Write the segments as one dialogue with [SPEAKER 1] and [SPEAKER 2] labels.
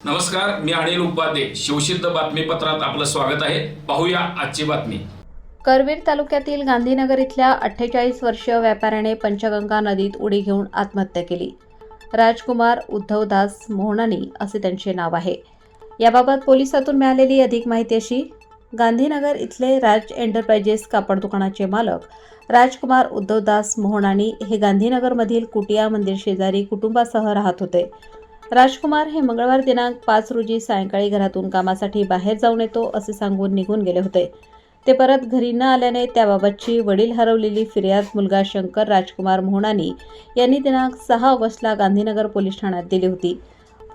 [SPEAKER 1] नमस्कार मी अनिल उपाध्ये. शिवसिद्ध बातमीपत्रात आपलं स्वागत आहे. पाहूया आजची बातमी.
[SPEAKER 2] करवीर तालुक्यातील गांधीनगर इथल्या अठ्ठेचाळीस वर्षीय व्यापाऱ्याने पंचगंगा नदीत उडी घेऊन आत्महत्या केली. राजकुमार उद्धवदास मोहनानी असे त्यांचे नाव आहे. याबाबत पोलिसातून मिळालेली अधिक माहिती अशी गांधीनगर इथले राज एंटरप्राइजेस कापड दुकानाचे मालक राजकुमार उद्धवदास मोहनानी हे गांधीनगरमधील कुटिया मंदिर शेजारी कुटुंबासह राहत होते. राजकुमार हे मंगळवार दिनांक पाच रोजी सायंकाळी घरातून कामासाठी बाहेर जाऊन येतो असे सांगून निघून गेले होते. ते परत घरी न आल्याने त्याबाबतची वडील हरवलेली फिर्याद मुलगा शंकर राजकुमार मोहनानी यांनी दिनांक सहा ऑगस्टला गांधीनगर पोलीस ठाण्यात दिली होती.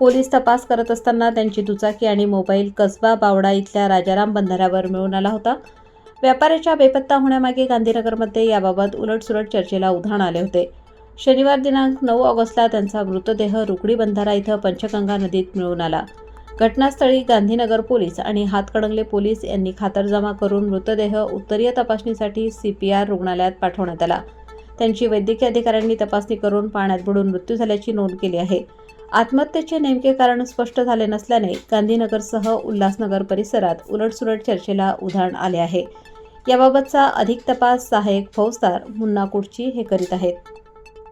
[SPEAKER 2] पोलीस तपास करत असताना त्यांची दुचाकी आणि मोबाईल कसबा बावडा इथल्या राजाराम बंधाऱ्यावर मिळून आला होता. व्यापाऱ्याच्या बेपत्ता होण्यामागे गांधीनगरमध्ये याबाबत उलटसुलट चर्चेला उधाण आले होते. शनिवार दिनांक नऊ ऑगस्टला त्यांचा मृतदेह रुकडी बंधारा इथं पंचगंगा नदीत मिळून आला. घटनास्थळी गांधीनगर पोलीस आणि हातकणंगले पोलीस यांनी खातरजमा करून मृतदेह उत्तरीय तपासणीसाठी सी पी आर रुग्णालयात पाठवण्यात आला. त्यांची वैद्यकीय अधिकाऱ्यांनी तपासणी करून पाण्यात बुडून मृत्यू झाल्याची नोंद केली आहे. आत्महत्येचे नेमके कारण स्पष्ट झाले नसल्याने गांधीनगरसह उल्हासनगर परिसरात उलटसुलट चर्चेला उधाण आले आहे. याबाबतचा अधिक तपास सहाय्यक फौजदार मुन्ना कुडची हे करीत आहेत.